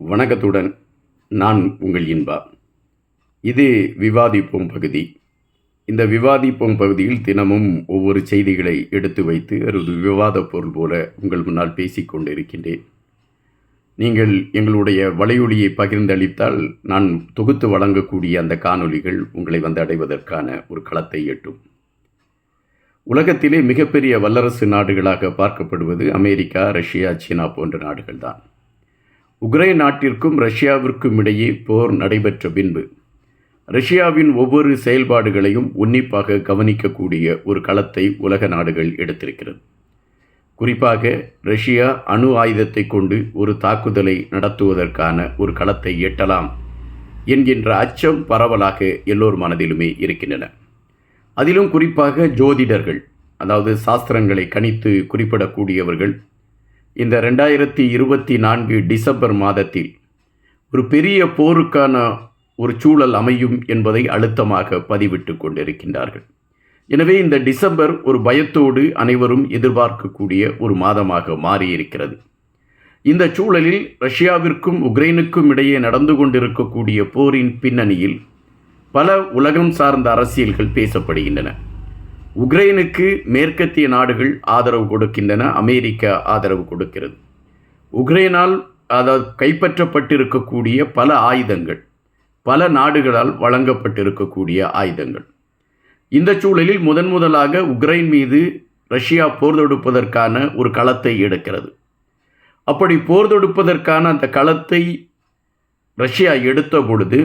வணக்கத்துடன் நான் உங்கள் இன்பா. இது விவாதிப்போம் பகுதி. இந்த விவாதிப்போம் பகுதியில் தினமும் ஒவ்வொரு செய்திகளை எடுத்து வைத்து ஒரு விவாத பொருள் போல உங்கள் முன்னால் பேசிக்கொண்டு இருக்கின்றேன் நீங்கள் எங்களுடைய வலையொலியை பகிர்ந்தளித்தால் நான் தொகுத்து வழங்கக்கூடிய அந்த காணொளிகள் உங்களை வந்து அடைவதற்கான ஒரு களத்தை எட்டும். உலகத்திலே மிகப்பெரிய வல்லரசு நாடுகளாக பார்க்கப்படுவது அமெரிக்கா ரஷ்யா சீனா போன்ற நாடுகள்தான். உக்ரைன் நாட்டிற்கும் ரஷ்யாவிற்கும் இடையே போர் நடைபெற்ற பின்பு ரஷ்யாவின் ஒவ்வொரு செயல்பாடுகளையும் உன்னிப்பாக கவனிக்கக்கூடிய ஒரு களத்தை உலக நாடுகள் எடுத்திருக்கிறது. குறிப்பாக ரஷ்யா அணு ஆயுதத்தை கொண்டு ஒரு தாக்குதலை நடத்துவதற்கான ஒரு களத்தை எட்டலாம் என்கின்ற அச்சம் பரவலாக எல்லோர் மனதிலுமே இருக்கின்றன. அதிலும் குறிப்பாக ஜோதிடர்கள் அதாவது சாஸ்திரங்களை கணித்து குறிப்பிடக்கூடியவர்கள் இந்த ரெண்டாயிரத்தி இருபத்தி நான்கு டிசம்பர் மாதத்தில் ஒரு பெரிய போருக்கான ஒரு சூழல் அமையும் என்பதை அழுத்தமாக பதிவிட்டு கொண்டிருக்கின்றார்கள். எனவே இந்த டிசம்பர் ஒரு பயத்தோடு அனைவரும் எதிர்பார்க்கக்கூடிய ஒரு மாதமாக மாறியிருக்கிறது. இந்த சூழலில் ரஷ்யாவிற்கும் உக்ரைனுக்கும் இடையே நடந்து கொண்டிருக்கக்கூடிய போரின் பின்னணியில் பல உலகம் சார்ந்த அரசியல்கள் பேசப்படுகின்றன. உக்ரைனுக்கு மேற்கத்திய நாடுகள் ஆதரவு கொடுக்கின்றன அமெரிக்கா ஆதரவு கொடுக்கிறது. உக்ரைனால் அதாவது கைப்பற்றப்பட்டிருக்கக்கூடிய பல ஆயுதங்கள் பல நாடுகளால் வழங்கப்பட்டிருக்கக்கூடிய ஆயுதங்கள். இந்த சூழலில் முதன் முதலாக உக்ரைன் மீது ரஷ்யா போர் தொடுப்பதற்கான ஒரு களத்தை எடுக்கிறது. அப்படி போர் தொடுப்பதற்கான அந்த களத்தை ரஷ்யா எடுத்த பொழுது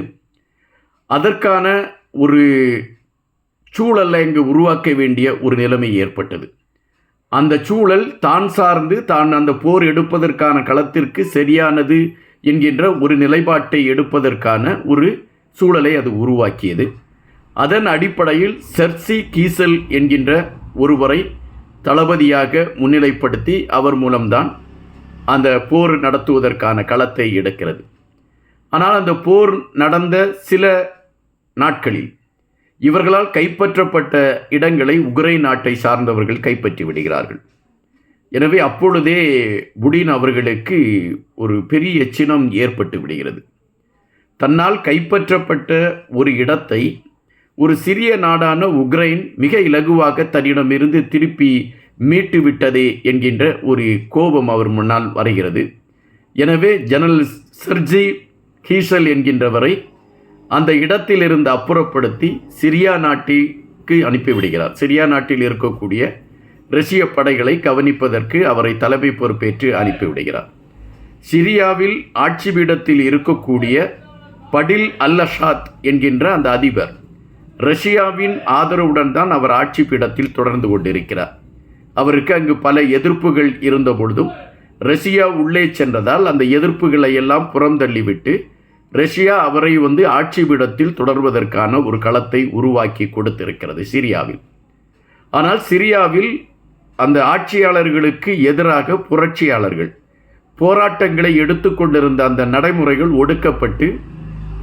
அதற்கான ஒரு சூழலை இங்கு உருவாக்க வேண்டிய ஒரு நிலைமை ஏற்பட்டது. அந்த சூழல் தான் சார்ந்து தான் அந்த போர் எடுப்பதற்கான களத்திற்கு சரியானது என்கின்ற ஒரு நிலைப்பாட்டை எடுப்பதற்கான ஒரு சூழலை அது உருவாக்கியது. அதன் அடிப்படையில் செர்சி கீசல் என்கின்ற ஒருவரை தளபதியாக முன்னிலைப்படுத்தி அவர் மூலம்தான் அந்த போர் நடத்துவதற்கான களத்தை எடுக்கிறது. ஆனால் அந்த போர் நடந்த சில நாட்களில் இவர்களால் கைப்பற்றப்பட்ட இடங்களை உக்ரைன் நாட்டை சார்ந்தவர்கள் கைப்பற்றி விடுகிறார்கள். எனவே அப்பொழுதே புடின் அவர்களுக்கு ஒரு பெரிய சினம் ஏற்பட்டு விடுகிறது. தன்னால் கைப்பற்றப்பட்ட ஒரு இடத்தை ஒரு சிறிய நாடான உக்ரைன் மிக இலகுவாக தன்னிடமிருந்து திருப்பி மீட்டு விட்டதே என்கின்ற ஒரு கோபம் அவர் முன்னால் வருகிறது. எனவே ஜெனரல் சர்ஜி ஹீசல் என்கின்றவரை அந்த இடத்திலிருந்து அப்புறப்படுத்தி சிரியா நாட்டிற்கு அனுப்பிவிடுகிறார். சிரியா நாட்டில் இருக்கக்கூடிய ரஷ்ய படைகளை கவனிப்பதற்கு அவரை தலைமை பொறுப்பேற்று அனுப்பிவிடுகிறார். சிரியாவில் ஆட்சி பீடத்தில் இருக்கக்கூடிய படில் அல்லஷாத் என்கின்ற அந்த அதிபர் ரஷ்யாவின் ஆதரவுடன் தான் அவர் ஆட்சி பீடத்தில் தொடர்ந்து கொண்டிருக்கிறார். அவருக்கு அங்கு பல எதிர்ப்புகள் இருந்த பொழுதும் ரஷ்யா உள்ளே சென்றதால் அந்த எதிர்ப்புகளை எல்லாம் புறந்தள்ளிவிட்டு ரஷ்யா அவரை வந்து ஆட்சி பீடத்தில் தொடர்வதற்கான ஒரு களத்தை உருவாக்கி கொடுத்திருக்கிறது சிரியாவில். ஆனால் சிரியாவில் அந்த ஆட்சியாளர்களுக்கு எதிராக புரட்சியாளர்கள் போராட்டங்களை எடுத்துக்கொண்டிருந்த அந்த நடைமுறைகள் ஒடுக்கப்பட்டு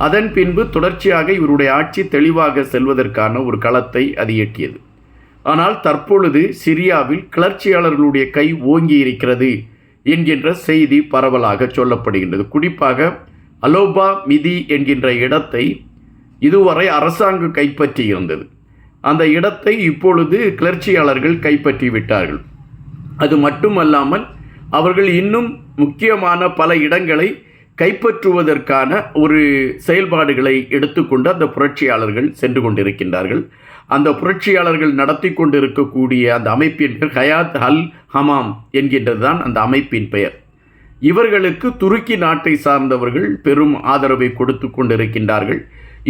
அதன் பின்பு தொடர்ச்சியாக இவருடைய ஆட்சி தெளிவாக செல்வதற்கான ஒரு களத்தை அது எட்டியது ஆனால் தற்பொழுது சிரியாவில் கிளர்ச்சியாளர்களுடைய கை ஓங்கி இருக்கிறது என்கின்ற செய்தி பரவலாக சொல்லப்படுகின்றது. குறிப்பாக அலோபா மிதி என்கின்ற இடத்தை இதுவரை அரசாங்கம் கைப்பற்றியிருந்தது. அந்த இடத்தை இப்பொழுது கிளர்ச்சியாளர்கள் கைப்பற்றி விட்டார்கள் அது மட்டுமல்லாமல் அவர்கள் இன்னும் முக்கியமான பல இடங்களை கைப்பற்றுவதற்கான ஒரு செயல்பாடுகளை எடுத்துக்கொண்டு அந்த புரட்சியாளர்கள் சென்று கொண்டிருக்கின்றார்கள். அந்த புரட்சியாளர்கள் நடத்தி கொண்டிருக்கக்கூடிய அந்த அமைப்பின் பெயர் ஹயாத் அல் ஹமாம் என்கின்றது தான் அந்த அமைப்பின் பெயர். இவர்களுக்கு துருக்கி நாட்டை சார்ந்தவர்கள் பெரும் ஆதரவை கொடுத்து கொண்டிருக்கின்றார்கள்.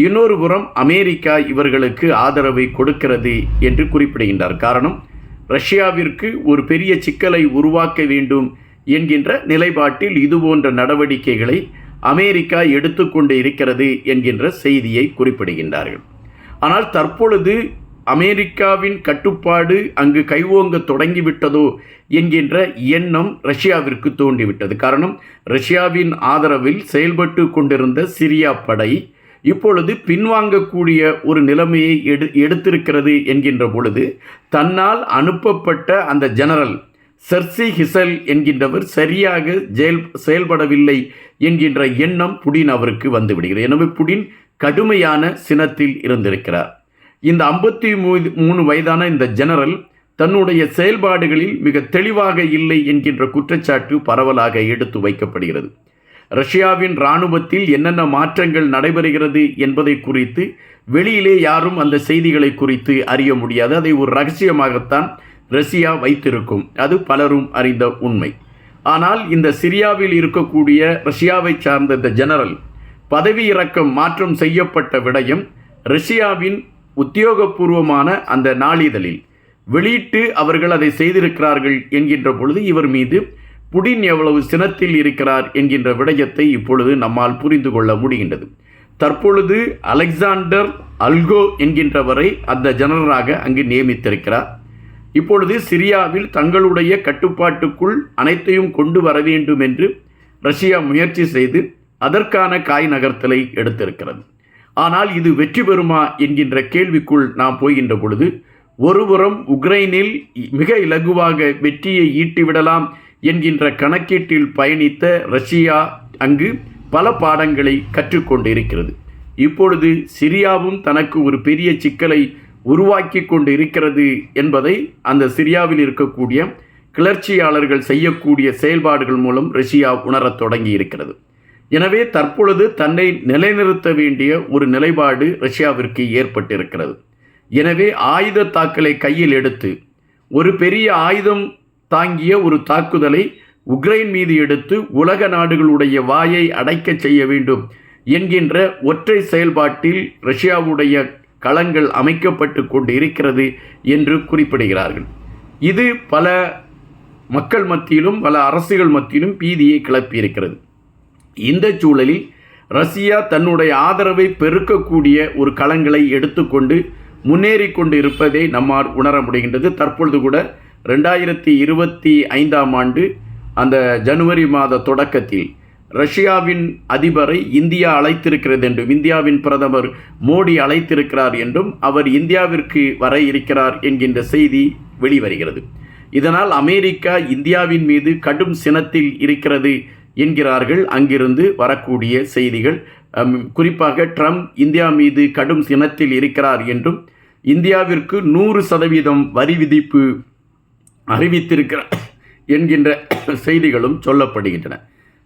இன்னொரு புறம் அமெரிக்கா இவர்களுக்கு ஆதரவை கொடுக்கிறது என்று குறிப்பிடுகின்றார். காரணம் ரஷ்யாவிற்கு ஒரு பெரிய சிக்கலை உருவாக்க வேண்டும் என்கின்ற நிலைப்பாட்டில் இதுபோன்ற நடவடிக்கைகளை அமெரிக்கா எடுத்துக்கொண்டு இருக்கிறது என்கின்ற செய்தியை குறிப்பிடுகின்றார்கள். ஆனால் தற்பொழுது அமெரிக்காவின் கட்டுப்பாடு அங்கு கைவோங்க தொடங்கிவிட்டதோ என்கின்ற எண்ணம் ரஷ்யாவிற்கு தோன்றிவிட்டது. காரணம் ரஷ்யாவின் ஆதரவில் செயல்பட்டு கொண்டிருந்த சிரியா படை இப்பொழுது பின்வாங்கக்கூடிய ஒரு நிலைமையை எடு எடுத்திருக்கிறது என்கின்ற பொழுது தன்னால் அனுப்பப்பட்ட அந்த ஜெனரல் செர்சி ஹிசல் என்கின்றவர் சரியாக ஜெயல் செயல்படவில்லை என்கின்ற எண்ணம் புடின் அவருக்கு வந்துவிடுகிறது. எனவே புடின் கடுமையான சினத்தில் இருந்திருக்கிறார். இந்த ஐம்பத்தி மூணு வயதான இந்த ஜெனரல் தன்னுடைய செயல்பாடுகளில் மிக தெளிவாக இல்லை என்கின்ற குற்றச்சாட்டு பரவலாக எடுத்து வைக்கப்படுகிறது. ரஷ்யாவின் இராணுவத்தில் என்னென்ன மாற்றங்கள் நடைபெறுகிறது என்பதை குறித்து வெளியிலே யாரும் அந்த செய்திகளை குறித்து அறிய முடியாது. அதை ஒரு ரகசியமாகத்தான் ரஷ்யா வைத்திருக்கும். அது பலரும் அறிந்த உண்மை. ஆனால் இந்த சிரியாவில் இருக்கக்கூடிய ரஷ்யாவை சார்ந்த இந்த ஜெனரல் பதவி இறக்கம் மாற்றம் செய்யப்பட்ட விடயம் ரஷ்யாவின் உத்தியோகபூர்வமான அந்த நாளிதழில். வெளியிட்டு அவர்கள் அதை செய்திருக்கிறார்கள் என்கின்ற பொழுது இவர் மீது புடின் எவ்வளவு சினத்தில் இருக்கிறார் என்கின்ற விடயத்தை இப்பொழுது நம்மால் புரிந்து கொள்ள முடிகின்றது. தற்பொழுது அலெக்சாண்டர் அல்கோ என்கின்றவரை அந்த ஜெனரலாக அங்கு நியமித்திருக்கிறார். இப்பொழுது சிரியாவில் தங்களுடைய கட்டுப்பாட்டுக்குள் அனைத்தையும் கொண்டு வர வேண்டும் என்று ரஷ்யா முயற்சி செய்து அதற்கான காய் நகர்த்தலை எடுத்திருக்கிறது. ஆனால் இது வெற்றி பெறுமா என்கின்ற கேள்விக்குள் நாம் போகின்ற பொழுது ஒருபுறம் உக்ரைனில் மிக இலகுவாக வெற்றியை ஈட்டிவிடலாம் என்கின்ற கணக்கீட்டில் பயணித்த ரஷ்யா அங்கு பல பாடங்களை கற்றுக்கொண்டு இருக்கிறது இப்பொழுது சிரியாவும் தனக்கு ஒரு பெரிய சிக்கலை உருவாக்கி கொண்டு இருக்கிறது என்பதை அந்த சிரியாவில் இருக்கக்கூடிய கிளர்ச்சியாளர்கள் செய்யக்கூடிய செயல்பாடுகள் மூலம் ரஷ்யா உணரத் தொடங்கி இருக்கிறது எனவே தற்பொழுது தன்னை நிலைநிறுத்த வேண்டிய ஒரு நிலைப்பாடு ரஷ்யாவிற்கு ஏற்பட்டிருக்கிறது. எனவே ஆயுத தாக்கலை கையில் எடுத்து ஒரு பெரிய ஆயுதம் தாங்கிய ஒரு தாக்குதலை உக்ரைன் மீது எடுத்து உலக நாடுகளுடைய வாயை அடைக்க செய்ய வேண்டும் என்கின்ற ஒற்றை செயல்பாட்டில் ரஷ்யாவுடைய களங்கள் அமைக்கப்பட்டு கொண்டு இருக்கிறது என்று குறிப்பிடுகிறார்கள். இது பல மக்கள் மத்தியிலும் பல அரசுகள் மத்தியிலும் பீதியை கிளப்பியிருக்கிறது. இந்த சூழலில் ரஷ்யா தன்னுடைய ஆதரவை பெருக்கக்கூடிய ஒரு களங்களை எடுத்துக்கொண்டு முன்னேறி கொண்டு இருப்பதை நம்மால் உணர முடிகின்றது. தற்பொழுது கூட ரெண்டாயிரத்தி இருபத்தி ஐந்தாம் ஆண்டு அந்த ஜனவரி மாத தொடக்கத்தில் ரஷ்யாவின் அதிபரை இந்தியா அழைத்திருக்கிறது என்றும் இந்தியாவின் பிரதமர் மோடி அழைத்திருக்கிறார் என்றும் அவர் இந்தியாவிற்கு வர இருக்கிறார் என்கின்ற செய்தி வெளிவருகிறது. இதனால் அமெரிக்கா இந்தியாவின் மீது கடும் சினத்தில் இருக்கிறது என்கிறார்கள். அங்கிருந்து வரக்கூடிய செய்திகள் குறிப்பாக ட்ரம்ப் இந்தியா மீது கடும் சினத்தில் இருக்கிறார் என்றும் இந்தியாவிற்கு நூறு சதவீதம் வரி விதிப்பு அறிவித்திருக்கிறார் என்கின்ற செய்திகளும் சொல்லப்படுகின்றன.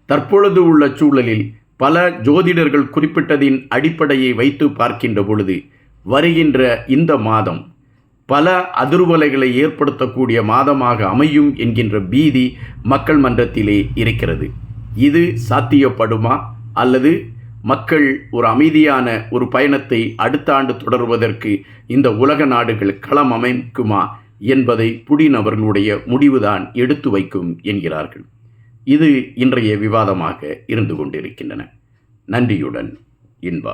தற்பொழுது உள்ள சூழலில் பல ஜோதிடர்கள் குறிப்பிட்டதின் அடிப்படையை வைத்து பார்க்கின்ற பொழுது வருகின்ற இந்த மாதம் பல அதிர்வலைகளை ஏற்படுத்தக்கூடிய மாதமாக அமையும் என்கின்ற பீதி மக்கள் மன்றத்திலே இருக்கிறது. இது சாத்தியப்படுமா? அல்லது மக்கள் ஒரு அமைதியான ஒரு பயணத்தை அடுத்த ஆண்டு தொடர்வதற்கு இந்த உலக நாடுகள் களம் அமைக்குமா என்பதை புடின் அவர்களுடைய முடிவுதான் எடுத்து வைக்கும் என்கிறார்கள். இது இன்றைய விவாதமாக இருந்து கொண்டிருக்கின்றன. நன்றியுடன் இன்பா